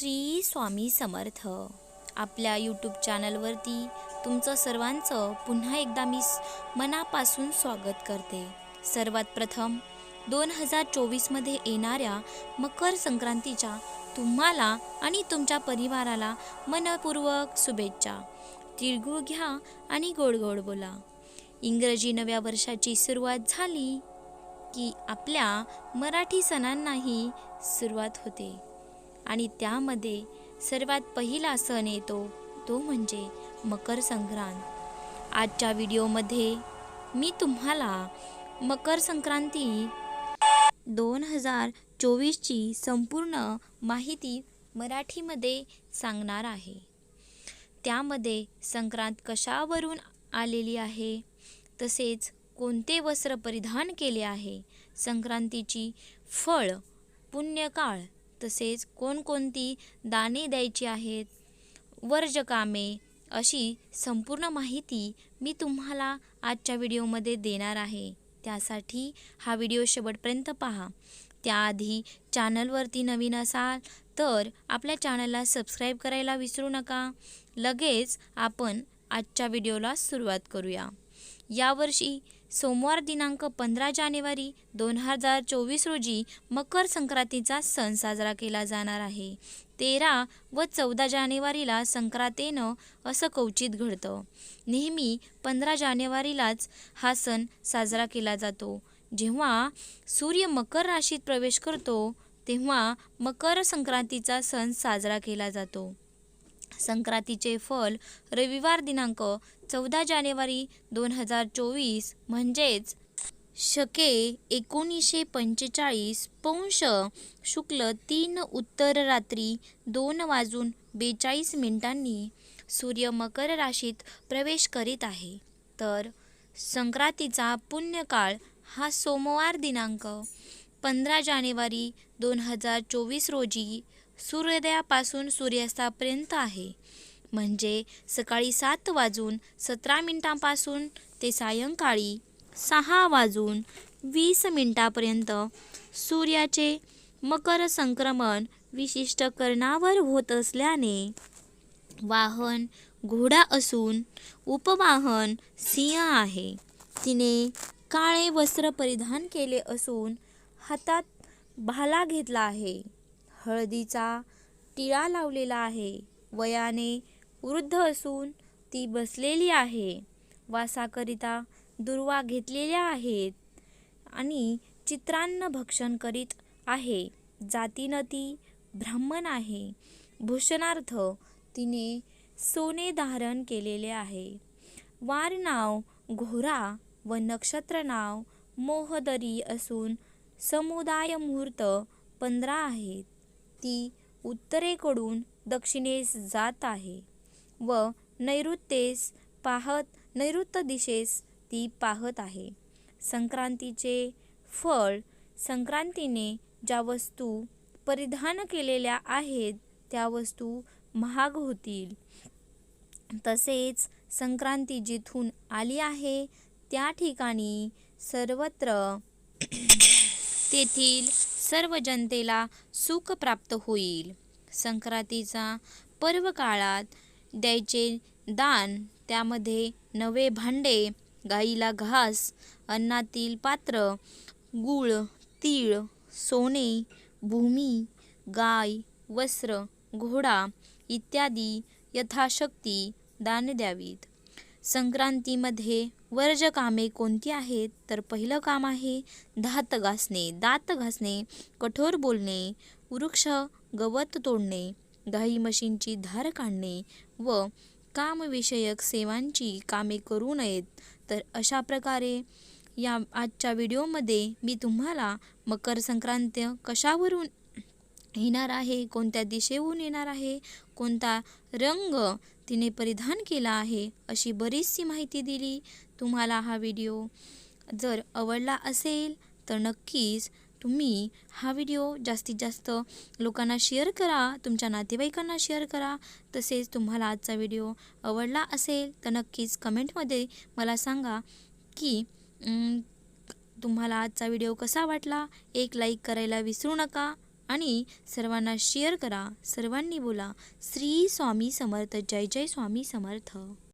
श्री स्वामी समर्थ. आपल्या यूट्यूब चॅनलवरती तुमचं सर्वांचं पुन्हा एकदा मी मनापासून स्वागत करते. सर्वात प्रथम दोन हजार चोवीसमध्ये येणाऱ्या मकर संक्रांतीच्या तुम्हाला आणि तुमच्या परिवाराला मनपूर्वक शुभेच्छा. तिळगुळ घ्या आणि गोड गोड बोला. इंग्रजी नव्या वर्षाची सुरुवात झाली की आपल्या मराठी सणांनाही सुरुवात होते. आणि त्यामध्ये सर्वात पहिला सण येतो तो म्हणजे मकर संक्रांत. आजच्या व्हिडिओमध्ये मी तुम्हाला मकर संक्रांती दोन हजार चोवीसची संपूर्ण माहिती मराठीमध्ये सांगणार आहे. त्यामध्ये संक्रांत कशावरून आलेली आहे तसेच कोणते वस्त्र परिधान केले आहे संक्रांतीची फळ पुण्यकाळ तसेच कोणकोणती दाने द्यायची आहेत? वर्जकामे अशी संपूर्ण माहिती मी तुम्हाला आजच्या व्हिडिओमध्ये देणार आहे. त्यासाठी हा व्हिडिओ शेवटपर्यंत पहा. त्याआधी चॅनलवरती नवीन असाल तर आपल्या चॅनलला सबस्क्राईब करायला विसरू नका. लगेच आपण आजच्या व्हिडिओला सुरुवात करूया. यावर्षी सोमवार दिनांक पंधरा जानेवारी दोन हजार चोवीस रोजी मकर संक्रांतीचा सण साजरा केला जाणार आहे. तेरा व चौदा जानेवारीला संक्रांतीनं असं कवचित घडतं. नेहमी पंधरा जानेवारीलाच हा सण साजरा केला जातो. जेव्हा सूर्य मकर राशीत प्रवेश करतो तेव्हा मकर संक्रांतीचा सण साजरा केला जातो. संक्रांतीचे फल रविवार दिनांक चौदा जानेवारी दोन हजार चोवीस म्हणजेच शके एकोणीसशे पंचेचाळीस पौंश शुक्ल तीन उत्तर रात्री दोन वाजून बेचाळीस मिनिटांनी सूर्य मकर राशीत प्रवेश करीत आहे. तर संक्रांतीचा पुण्यकाळ हा सोमवार दिनांक पंधरा जानेवारी दोन हजार चोवीस रोजी सूर्योदयापासून सूर्यास्तापर्यंत आहे. म्हणजे सकाळी सात वाजून सतरा मिनिटांपासून ते सायंकाळी सहा वाजून वीस मिनिटापर्यंत सूर्याचे मकर संक्रमण विशिष्ट कर्णावर होत असल्याने वाहन घोडा असून उपवाहन सिंह आहे. तिने काळे वस्त्र परिधान केले असून हातात भाला घेतला आहे. हळदीचा टिळा लावलेला आहे. वयाने वृद्ध असून ती बसलेली आहे. वासाकरिता दुर्वा घेतलेल्या आहेत आणि चित्रान्न भक्षण करीत आहे. जातीनं ती ब्राह्मण आहे. भूषणार्थ तिने सोने धारण केलेले आहे. वार नाव घोरा व नक्षत्र नाव मोहदरी असून समुदाय मुहूर्त पंधरा आहेत. ती उत्तरेकडून दक्षिणेस जात आहे व नैऋत्येस पाहत नैऋत्य दिशेस ती पाहत आहे. संक्रांतीचे फळ संक्रांतीने ज्या वस्तू परिधान केलेल्या आहेत त्या वस्तू महाग होतील. तसेच संक्रांती जिथून आली आहे त्या ठिकाणी सर्वत्र तेथील सर्व जनतेला सुख प्राप्त होईल. संक्रांतीचा पर्व काळात द्यायचे दान त्यामध्ये नवे भांडे गाईला घास अन्नातील पात्र गूळ तीळ सोने भूमी गाय वस्त्र घोडा इत्यादी यथाशक्ती दान द्यावीत. संक्रांतीमध्ये वर्ज कामे कोणती आहेत? तर पहिलं काम आहे दात घासणे. दात घासणे कठोर बोलणे वृक्ष गवत तोडणे गाई म्हशींची धार काढणे व कामविषयक सेवांची कामे करू नयेत. तर अशा प्रकारे या आजच्या व्हिडिओमध्ये मी तुम्हाला मकर संक्रांत कशावरून येणार आहे कोणत्या दिशेहून येणार आहे कोणता रंग तिने परिधान केला आहे अशी बरीचशी माहिती दिली. तुम्हाला हा व्हिडिओ जर आवडला असेल तर नक्कीच तुम्ही हा व्हिडिओ जास्तीत जास्त लोकांना शेअर करा तुमच्या नातेवाईकांना शेअर करा. तसेच तुम्हाला आजचा व्हिडिओ आवडला असेल तर नक्कीच कमेंटमध्ये मला सांगा की तुम्हाला आजचा व्हिडिओ कसा वाटला? एक लाईक करायला विसरू नका. आणि सर्वांना शेअर करा. सर्वांनी बोला श्री स्वामी समर्थ जय जय स्वामी समर्थ.